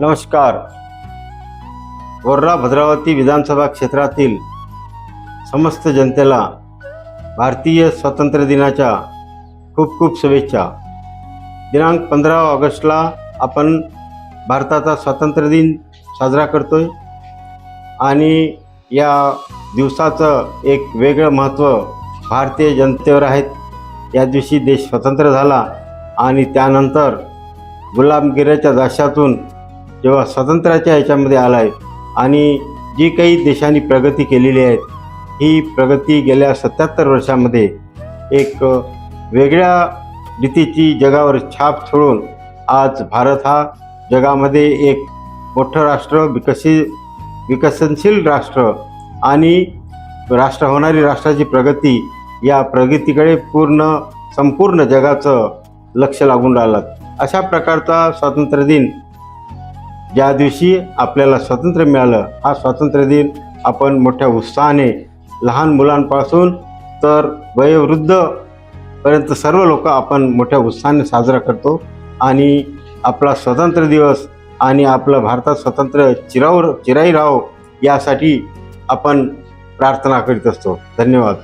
नमस्कार. वर्रा भद्रावती विधानसभा क्षेत्रातील समस्त जनतेला भारतीय स्वातंत्र्य दिनाच्या खूप खूप शुभेच्छा. दिनांक पंधरा ऑगस्टला आपण भारताचा स्वातंत्र्य दिन साजरा करतो आहे आणि या दिवसाचं एक वेगळं महत्त्व भारतीय जनतेवर आहेत या दिवशी देश स्वतंत्र झाला आणि त्यानंतर गुलामगिरीच्या दाशातून जेव्हा स्वातंत्र्याच्या ह्याच्यामध्ये आला आहे आणि जी काही देशांनी प्रगती केलेली आहे ही प्रगती गेल्या सत्याहत्तर वर्षामध्ये एक वेगळ्या रीतीची जगावर छाप सोडून आज भारत हा जगामध्ये एक मोठं राष्ट्र विकसित विकसनशील राष्ट्र आणि राष्ट्र होणारी राष्ट्राची प्रगती या प्रगतीकडे पूर्ण संपूर्ण जगाचं लक्ष लागून राहिलं. अशा प्रकारचा स्वातंत्र्य दिन ज्या दिवशी आपल्याला स्वातंत्र्य मिळालं हा स्वातंत्र्य दिन आपण मोठ्या उत्साहाने लहान मुलांपासून तर वयोवृद्ध पर्यंत सर्व लोक आपण मोठ्या उत्साहाने साजरा करतो आणि आपला स्वातंत्र्य दिवस आणि आपलं भारतात स्वातंत्र्य चिराव चिराई राहो यासाठी आपण प्रार्थना करीत असतो. धन्यवाद.